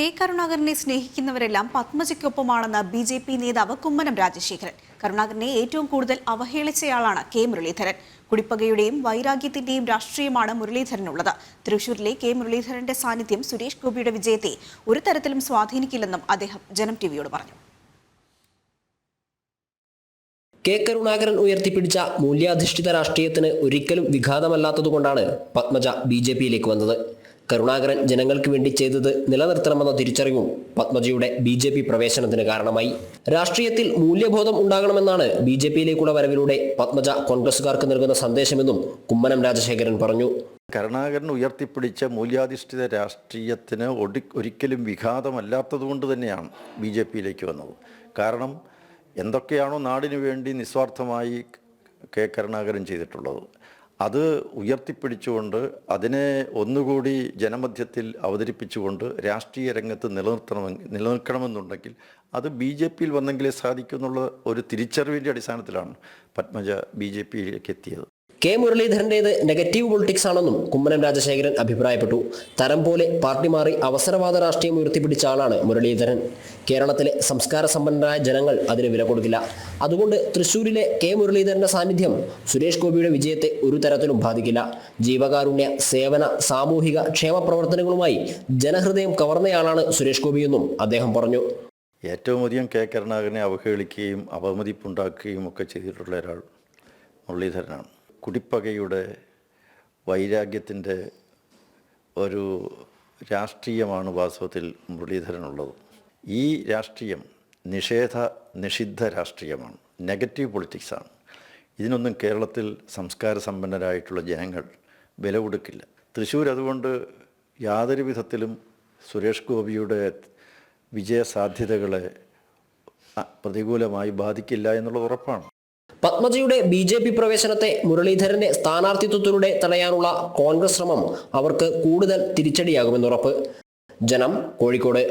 K കരുണാകരനെ സ്നേഹിക്കുന്നവരെല്ലാം പത്മജയ്ക്കൊപ്പമാണെന്ന് ബി ജെ പി നേതാവ് കുമ്മനം രാജശേഖരൻ. കരുണാകരനെ ഏറ്റവും കൂടുതൽ അവഹേളിച്ചയാളാണ് കെ മുരളീധരൻ. കുടിപ്പകയുടെയും വൈരാഗ്യത്തിന്റെയും രാഷ്ട്രീയമാണ് മുരളീധരനുള്ളത്. തൃശൂരിലെ കെ മുരളീധരന്റെ സാന്നിധ്യം സുരേഷ് ഗോപിയുടെ വിജയത്തെ ഒരു തരത്തിലും സ്വാധീനിക്കില്ലെന്നും അദ്ദേഹം ജനം ടിവിയോട് പറഞ്ഞു. കെ കരുണാകരൻ ഉയർത്തിപ്പിടിച്ച മൂല്യാധിഷ്ഠിത രാഷ്ട്രീയത്തിന് ഒരിക്കലും വിഘാതമല്ലാത്തതുകൊണ്ടാണ് പത്മജ ബി ജെ പിയിലേക്ക് വന്നത്. കരുണാകരൻ ജനങ്ങൾക്ക് വേണ്ടി ചെയ്തത് നിലനിർത്തണമെന്ന തിരിച്ചറിവും പത്മജിയുടെ ബി ജെ പി പ്രവേശനത്തിന് കാരണമായി. രാഷ്ട്രീയത്തിൽ മൂല്യബോധം ഉണ്ടാകണമെന്നാണ് ബി ജെ പിയിലേക്കുള്ള വരവിലൂടെ പത്മജ കോൺഗ്രസുകാർക്ക് നൽകുന്ന സന്ദേശമെന്നും കുമ്മനം രാജശേഖരൻ പറഞ്ഞു. കരുണാകരൻ ഉയർത്തിപ്പിടിച്ച മൂല്യാധിഷ്ഠിത രാഷ്ട്രീയത്തിന് ഒടി ഒരിക്കലും വിഘാതമല്ലാത്തതുകൊണ്ട് തന്നെയാണ് ബി ജെ പിയിലേക്ക് വന്നത്. കാരണം എന്തൊക്കെയാണോ നാടിനു വേണ്ടി നിസ്വാർത്ഥമായി കെ കരുണാകരൻ ചെയ്തിട്ടുള്ളത്. അത് ഉയർത്തിപ്പിടിച്ചുകൊണ്ട് അതിനെ ഒന്നുകൂടി ജനമധ്യത്തിൽ അവതരിപ്പിച്ചുകൊണ്ട് രാഷ്ട്രീയ രംഗത്ത് നിലനിർത്തണമെങ്കിൽ നിലനിൽക്കണമെന്നുണ്ടെങ്കിൽ അത് ബി ജെ പിയിൽ വന്നെങ്കിലേ സാധിക്കൂ എന്നുള്ള ഒരു തിരിച്ചറിവിന്റെ അടിസ്ഥാനത്തിലാണ് പത്മജ ബി ജെ പിയിലേക്ക് എത്തിയത്. കെ മുരളീധരന്റേത് നെഗറ്റീവ് പൊളിറ്റിക്സ് ആണെന്നും കുമ്മനം രാജശേഖരൻ അഭിപ്രായപ്പെട്ടു. തരം പോലെ പാർട്ടി മാറി അവസരവാദ രാഷ്ട്രീയം ഉയർത്തിപ്പിടിച്ച ആളാണ് മുരളീധരൻ. കേരളത്തിലെ സംസ്കാര സമ്പന്നരായ ജനങ്ങൾ അതിന് വില കൊടുക്കില്ല. അതുകൊണ്ട് തൃശൂരിലെ കെ മുരളീധരന്റെ സാന്നിധ്യം സുരേഷ് ഗോപിയുടെ വിജയത്തെ ഒരു തരത്തിലും ബാധിക്കില്ല. ജീവകാരുണ്യ സേവന സാമൂഹിക ക്ഷേമ പ്രവർത്തനങ്ങളുമായി ജനഹൃദയം കവർന്നയാളാണ് സുരേഷ് ഗോപിയെന്നും അദ്ദേഹം പറഞ്ഞു. ഏറ്റവും അധികം കെ കരുണാകരനെ അവഹേളിക്കുകയും അപമതിപ്പുണ്ടാക്കുകയും ഒക്കെ ചെയ്തിട്ടുള്ള ഒരാൾ മുരളീധരനാണ്. കുടിപ്പകയുടെ വൈരാഗ്യത്തിന്റെ ഒരു രാഷ്ട്രീയമാണ് വാസ്തവത്തിൽ മുരളീധരനുള്ളത്. ഈ രാഷ്ട്രീയം നിഷേധ നിഷിദ്ധ രാഷ്ട്രീയമാണ്. നെഗറ്റീവ് പൊളിറ്റിക്സാണ്. ഇതിനൊന്നും കേരളത്തിൽ സംസ്കാര സമ്പന്നരായിട്ടുള്ള ജനങ്ങൾ വില കൊടുക്കില്ല തൃശ്ശൂർ അതുകൊണ്ട് യാതൊരു വിധത്തിലും സുരേഷ് ഗോപിയുടെ വിജയസാധ്യതകളെ പ്രതികൂലമായി ബാധിക്കില്ല എന്നുള്ളത് ഉറപ്പാണ്. പത്മജയുടെ ബി ജെ പി പ്രവേശനത്തെ മുരളീധരന്റെ സ്ഥാനാർത്ഥിത്വത്തിലൂടെ തടയാനുള്ള കോൺഗ്രസ് ശ്രമം അവർക്ക് കൂടുതൽ തിരിച്ചടിയാകുമെന്നുറപ്പ്. ജനം കോഴിക്കോട്.